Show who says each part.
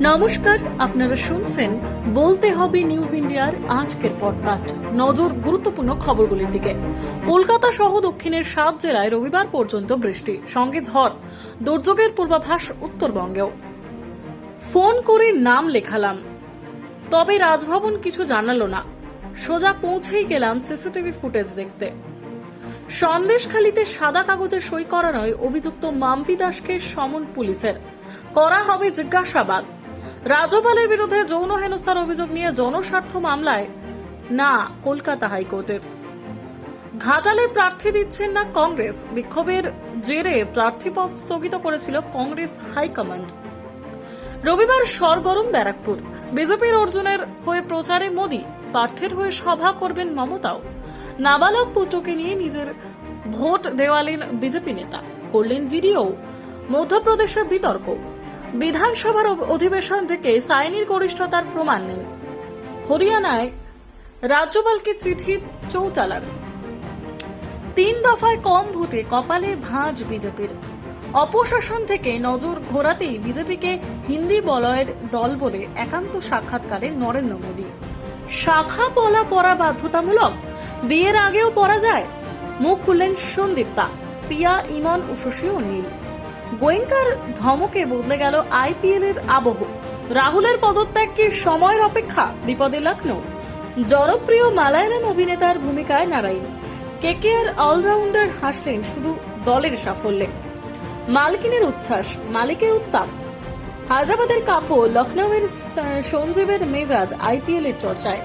Speaker 1: নমস্কার, আপনারা শুনছেন বলতে হবে নিউজ ইন্ডিয়ার আজকের পডকাস্ট। নজর গুরুত্বপূর্ণ খবরগুলির দিকে। কলকাতা সহ দক্ষিণের সাত জেলায় রবিবার পর্যন্ত বৃষ্টি, সঙ্গে ঝড়। দুর্যোগের পূর্বাভাস উত্তরবঙ্গেও। ফোন করে নাম লেখালাম। তবে রাজভবন কিছু জানালো না। সোজা পৌঁছেই গেলাম সিসিটিভি ফুটেজ দেখতে। সন্দেশখালীতে সাদা কাগজে সই করানোয় অভিযুক্ত মাম্পি দাসকে সমন পুলিশের। করা হবে জিজ্ঞাসাবাদ। রাজ্যপালের বিরুদ্ধে যৌন হেনস্থার অভিযোগ নিয়ে জনস্বার্থ মামলায় না কলকাতা হাইকোর্টের। ঘাটালে প্রার্থী দিচ্ছেন না কংগ্রেস। বিক্ষোভের জেরে প্রার্থীপদ স্থগিত করেছিল কংগ্রেস হাইকমান্ড। রবিবার সরগরম ব্যারাকপুর। বিজেপির অর্জুনের হয়ে প্রচারে মোদী। পার্থের হয়ে সভা করবেন মমতাও। নাবালক পুত্রকে নিয়ে নিজের ভোট দেওয়ালেন বিজেপি নেতা। করলেন ভিডিও। মধ্যপ্রদেশের বিতর্ক। বিধানসভার অধিবেশন থেকে সাইনির গরিষ্ঠতার প্রমাণ নেই। হরিয়ানায় রাজ্যপালকে চিঠি চৌটালার। তিন দফায় কম ভূতে কপালে ভাঁজ বিজেপির। অপশাসন থেকে নজর ঘোরাতেই বিজেপিকে হিন্দি বলয়ের দল বলে একান্ত সাক্ষাৎকারে নরেন্দ্র মোদী। শাখা পলা পরা বাধ্যতামূলক। বিয়ের আগেও পরা যায়। মুখ খুললেন সন্দীপ্তা পিয়া, ইমন উশসী ও নীল। গোয়েঙ্কার ধমকে বদলে গেল আইপিএল এর আবহ। রাহুলের পদত্যাগ কি সময়ের অপেক্ষা, বিপদে লখনৌ জনপ্রিয় মালায়ালাম অভিনেতার ভূমিকায় নারায়ণ। কেকেআর অলরাউন্ডার হাসলেন শুধু দলের সাফল্যে। মালকিনের উচ্ছ্বাস, মালিকের উত্তাপ। হায়দ্রাবাদের লখনৌয়ের স- সঞ্জীবের মেজাজ আইপিএল এর চর্চায়।